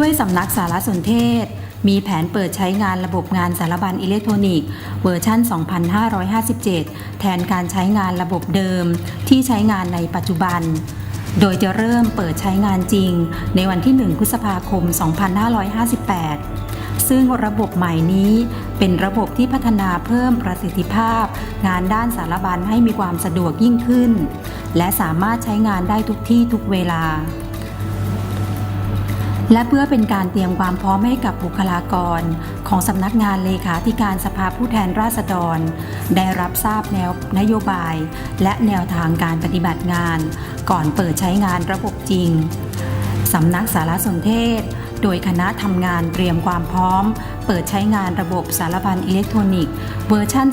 ด้วยสำนักสารสนเทศ มีแผนเปิดใช้งานระบบงานสารบัญอิเล็กทรอนิกส์เวอร์ชัน 2557 แทนการใช้งานระบบเดิมที่ใช้งานในปัจจุบัน โดยจะเริ่มเปิดใช้งานจริง ในวันที่ 1 พฤษภาคม 2558 ซึ่งระบบใหม่นี้เป็นระบบที่พัฒนาเพิ่มประสิทธิภาพ งานด้านสารบัญให้มีความสะดวกยิ่งขึ้น และสามารถใช้งานได้ทุกที่ทุกเวลา และเพื่อเป็นการเตรียมความพร้อมให้กับบุคลากร ของสำนักงานเลขาธิการสภาผู้แทนราษฎร ได้รับทราบแนวนโยบาย และแนวทางการปฏิบัติงาน ก่อนเปิดใช้งานระบบจริงสำนักสารสนเทศ โดยคณะทำงานเตรียมความพร้อม เปิดใช้งานระบบสารบัญอิเล็กทรอนิกส์เวอร์ชัน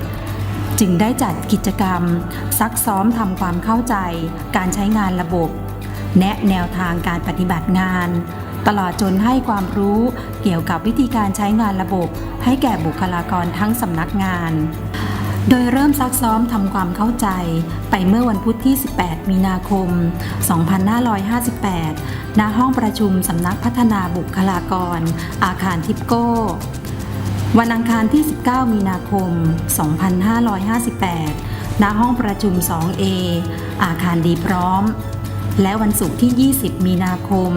2557จึงได้จัดกิจกรรม ซักซ้อมทำความเข้าใจ การใช้งานระบบ แนะแนวทางการปฏิบัติงาน ตลอดจนให้ความรู้เกี่ยวกับวิธีการใช้งานระบบ ให้แก่บุคลากรทั้งสำนักงาน โดยเริ่มซักซ้อมทำความเข้าใจ ไปเมื่อวันพุธที่ 18 มีนาคม 2558 ณ ห้องประชุมสำนักพัฒนาบุคลากร อาคารทิปโก้วันอังคารที่ 19 มีนาคม 2558 ณ ห้องประชุม 2A อาคารดีพร้อม และวันศุกร์ที่ 20 มีนาคม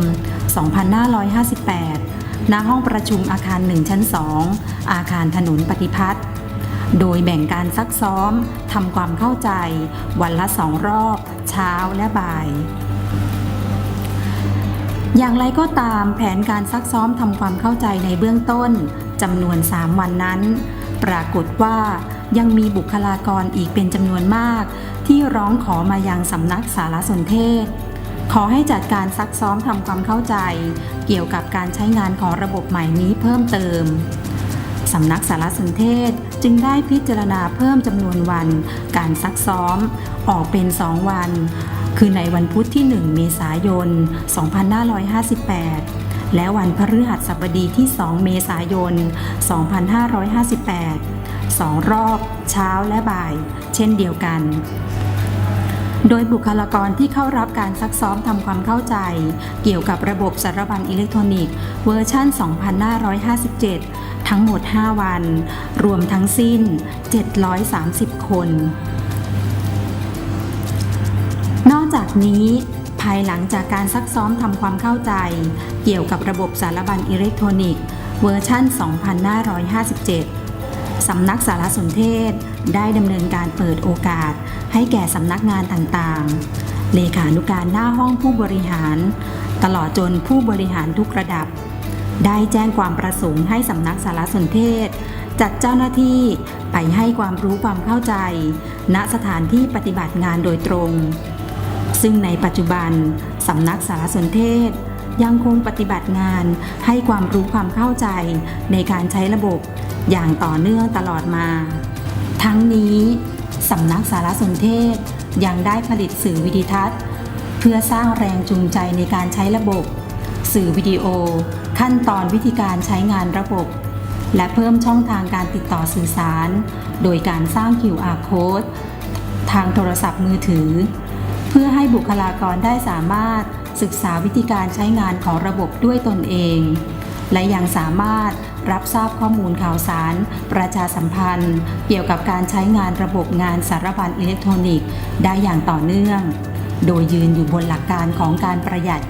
2558 ณ ห้องประชุมอาคาร 1 ชั้น 2 อาคารถนนปฏิพัฒน์ โดยแบ่งการซักซ้อมทำความเข้าใจ วันละสองรอบ เช้าและบ่าย อย่างไรก็ตามแผนการซักซ้อมทำความเข้าใจในเบื้องต้นจำนวน 3 วันนั้น ปรากฏว่ายังมีบุคลากรอีกเป็นจำนวนมาก ที่ร้องขอมายังสำนักสารสนเทศ ขอให้จัดการซักซ้อมทำความเข้าใจ เกี่ยวกับการใช้งานของระบบใหม่นี้เพิ่มเติมสำนักสารสนเทศจึงได้พิจารณาเพิ่มจำนวนวัน การซักซ้อม ออกเป็น 2 วัน คือในวันพุธที่ 1 เมษายน 2558 และวันพฤหัสบดีที่ 2 เมษายน 2558สองรอบเช้าและบ่าย เช่นเดียวกัน โดยบุคลากรที่เข้ารับการซักซ้อมทำความเข้าใจ เกี่ยวกับระบบสารบัญอิเล็กทรอนิกส์เวอร์ชัน 2557 ทั้งหมด 5 วัน รวมทั้งสิ้น 730 คน นอกจากนี้ภายหลังจากการซักซ้อมทำความเข้าใจ เกี่ยวกับระบบสารบัญอิเล็กทรอนิกส์เวอร์ชัน 2557 สำนักสารสนเทศ ได้ดำเนินการเปิดโอกาส ให้แก่สำนักงานต่างๆ เลขานุการหน้าห้องผู้บริหาร ตลอดจนผู้บริหารทุกระดับ ได้แจ้งความประสงค์ให้สำนักสารสนเทศ จัดเจ้าหน้าที่ไปให้ความรู้ความเข้าใจ ณสถานที่ปฏิบัติงานโดยตรง ซึ่งในปัจจุบันสำนักสารสนเทศ ยังคงปฏิบัติงานให้ความรู้ความเข้าใจในการใช้ระบบอย่างต่อเนื่องตลอดมา ทั้งนี้สำนักสารสนเทศยังได้ผลิตสื่อวิดิทัศน์ เพื่อสร้างแรงจูงใจในการใช้ระบบ สื่อวิดีโอ ขั้นตอนวิธีการใช้งานระบบ และเพิ่มช่องทางการติดต่อสื่อสาร โดยการสร้าง QR code ทางโทรศัพท์มือถือ เพื่อให้บุคลากรได้สามารถ ศึกษาวิธีการใช้งานของระบบด้วยตนเอง และยังสามารถรับทราบข้อมูลข่าวสาร ประชาสัมพันธ์ เกี่ยวกับการใช้งานระบบงานสารบัญอิเล็กทรอนิกส์ ได้อย่างต่อเนื่อง โดยยืนอยู่บนหลักการของการประหยัด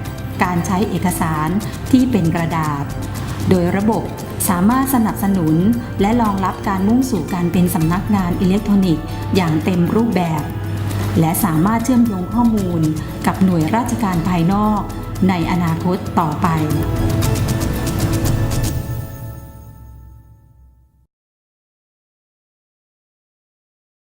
การใช้เอกสารที่เป็นกระดาษ โดยระบบสามารถสนับสนุนและรองรับการมุ่งสู่การเป็นสำนักงานอิเล็กทรอนิกส์ อย่างเต็มรูปแบบ และสามารถเชื่อมโยงข้อมูลกับหน่วยราชการภายนอกในอนาคตต่อไป